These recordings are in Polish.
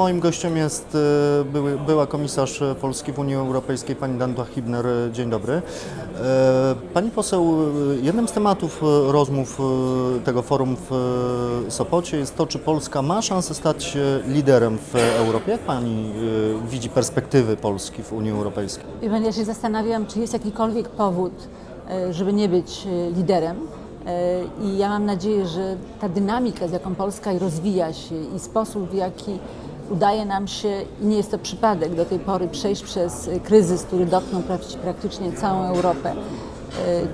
Moim gościem jest e, były, była komisarz polski w Unii Europejskiej, pani Danuta Hibner. Dzień dobry. E, Pani poseł, e, jednym z tematów e, rozmów e, tego forum w e, Sopocie jest to, czy Polska ma szansę stać się liderem w Europie. Jak pani e, widzi perspektywy Polski w Unii Europejskiej? Ja się zastanawiam, czy jest jakikolwiek powód, e, żeby nie być e, liderem. E, I ja mam nadzieję, że ta dynamika, z jaką Polska rozwija się i sposób, w jaki udaje nam się, i nie jest to przypadek do tej pory, przejść przez e, kryzys, który dotknął praktycznie całą Europę,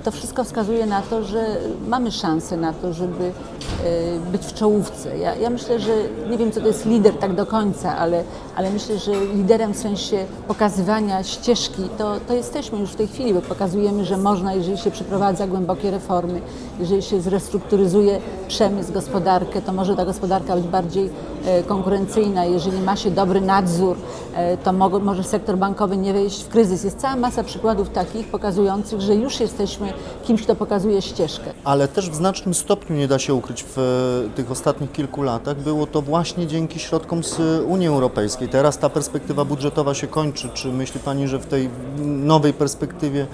to wszystko wskazuje na to, że mamy szansę na to, żeby e, być w czołówce. Ja, ja myślę, że nie wiem, co to jest lider tak do końca, ale, ale myślę, że liderem w sensie pokazywania ścieżki, to, to jesteśmy już w tej chwili, bo pokazujemy, że można, jeżeli się przeprowadza głębokie reformy, jeżeli się zrestrukturyzuje przemysł, gospodarkę, to może ta gospodarka być bardziej e, konkurencyjna. Jeżeli ma się dobry nadzór, e, to mo- może sektor bankowy nie wejść w kryzys. Jest cała masa przykładów takich pokazujących, że już jesteśmy kimś, kto pokazuje ścieżkę. Ale też w znacznym stopniu nie da się ukryć w e, tych ostatnich kilku latach. Było to właśnie dzięki środkom z Unii Europejskiej. Teraz ta perspektywa budżetowa się kończy. Czy myśli Pani, że w tej nowej perspektywie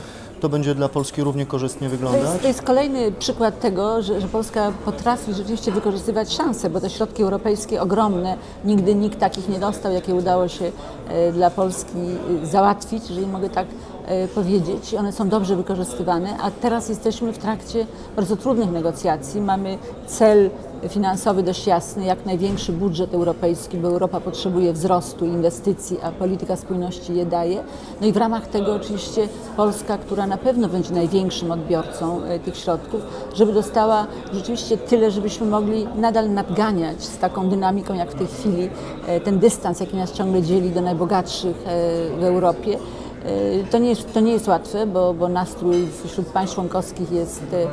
to będzie dla Polski równie korzystnie To wyglądać? jest, to jest kolejny przykład tego, że, że Polska potrafi rzeczywiście wykorzystywać szanse, bo te środki europejskie ogromne, nigdy nikt takich nie dostał, jakie udało się e, dla Polski e, załatwić, jeżeli mogę tak powiedzieć. I One są dobrze wykorzystywane, a teraz jesteśmy w trakcie bardzo trudnych negocjacji. Mamy cel finansowy dość jasny, jak największy budżet europejski, bo Europa potrzebuje wzrostu inwestycji, a polityka spójności je daje. No i w ramach tego oczywiście Polska, która na pewno będzie największym odbiorcą e, tych środków, żeby dostała rzeczywiście tyle, żebyśmy mogli nadal nadganiać z taką dynamiką jak w tej chwili, e, ten dystans, jaki nas ciągle dzieli do najbogatszych w Europie. E, To nie, jest, to nie jest łatwe, bo, bo nastrój wśród państw członkowskich jest e,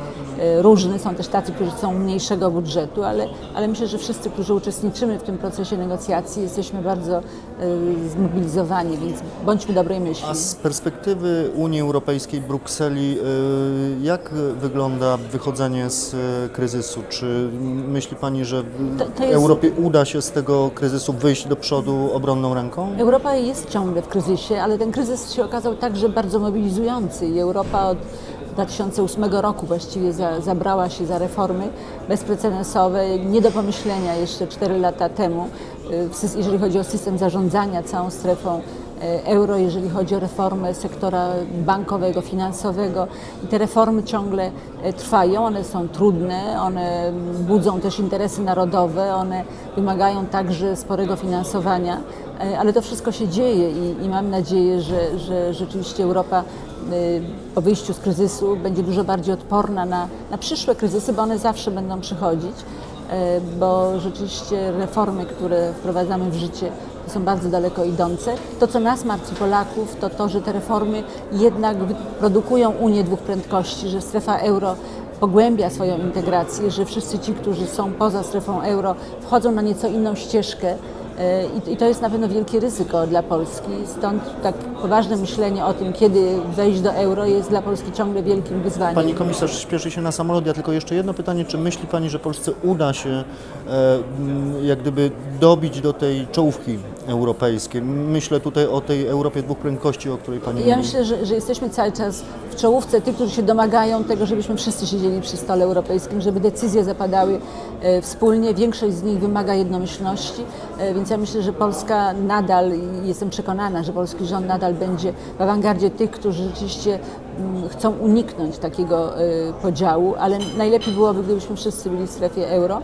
e, różny. Są też tacy, którzy chcą mniejszego budżetu, ale, ale myślę, że wszyscy, którzy uczestniczymy w tym procesie negocjacji, jesteśmy bardzo zmobilizowani, więc bądźmy dobrej myśli. A z perspektywy Unii Europejskiej, Brukseli, y, jak wygląda wychodzenie z y, kryzysu? Czy myśli Pani, że To- to jest- Europie uda się z tego kryzysu wyjść do przodu obronną ręką? Europa jest ciągle w kryzysie, ale ten kryzys się okazał także bardzo mobilizujący i Europa od 2008 roku właściwie za, zabrała się za reformy bezprecedensowe, nie do pomyślenia jeszcze 4 lata temu, y, jeżeli chodzi o system zarządzania całą strefą e, euro, jeżeli chodzi o reformę sektora bankowego, finansowego. I te reformy ciągle e, trwają, one są trudne, one budzą też interesy narodowe, one wymagają także sporego finansowania, ale to wszystko się dzieje i, i mam nadzieję, że, że rzeczywiście Europa y, po wyjściu z kryzysu będzie dużo bardziej odporna na, na przyszłe kryzysy, bo one zawsze będą przychodzić e, bo rzeczywiście reformy, które wprowadzamy w życie, są bardzo daleko idące. To, co nas martwi Polaków, to to, że te reformy jednak produkują Unię dwóch prędkości, że strefa euro pogłębia swoją integrację, że wszyscy ci, którzy są poza strefą euro, wchodzą na nieco inną ścieżkę. E, I, to jest na pewno wielkie ryzyko dla Polski. Stąd tak poważne myślenie o tym, kiedy wejść do euro, jest dla Polski ciągle wielkim wyzwaniem. Pani komisarz śpieszy się na samolot. Ja tylko jeszcze jedno pytanie. Czy myśli Pani, że Polsce uda się e, jak gdyby dobić do tej czołówki europejskiej? Myślę tutaj o tej Europie dwóch prędkości, o której Pani Ja mówi. myślę, że, że jesteśmy cały czas w czołówce tych, którzy się domagają tego, żebyśmy wszyscy siedzieli przy stole europejskim, żeby decyzje zapadały e, wspólnie. Większość z nich wymaga jednomyślności, e, więc ja myślę, że Polska nadal, i jestem przekonana, że polski rząd nadal będzie w awangardzie tych, którzy rzeczywiście mm, chcą uniknąć takiego e, podziału, ale najlepiej byłoby, gdybyśmy wszyscy byli w strefie euro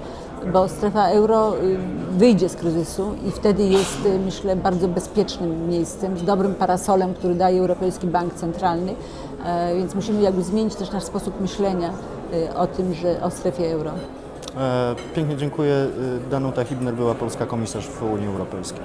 bo strefa euro y, wyjdzie z kryzysu i wtedy jest, y, myślę, bardzo bezpiecznym miejscem, z dobrym parasolem, który daje Europejski Bank Centralny, E, więc musimy jakby zmienić też nasz sposób myślenia y, o tym, że o strefie euro. E, pięknie dziękuję. Danuta Hibner była polska komisarz w Unii Europejskiej.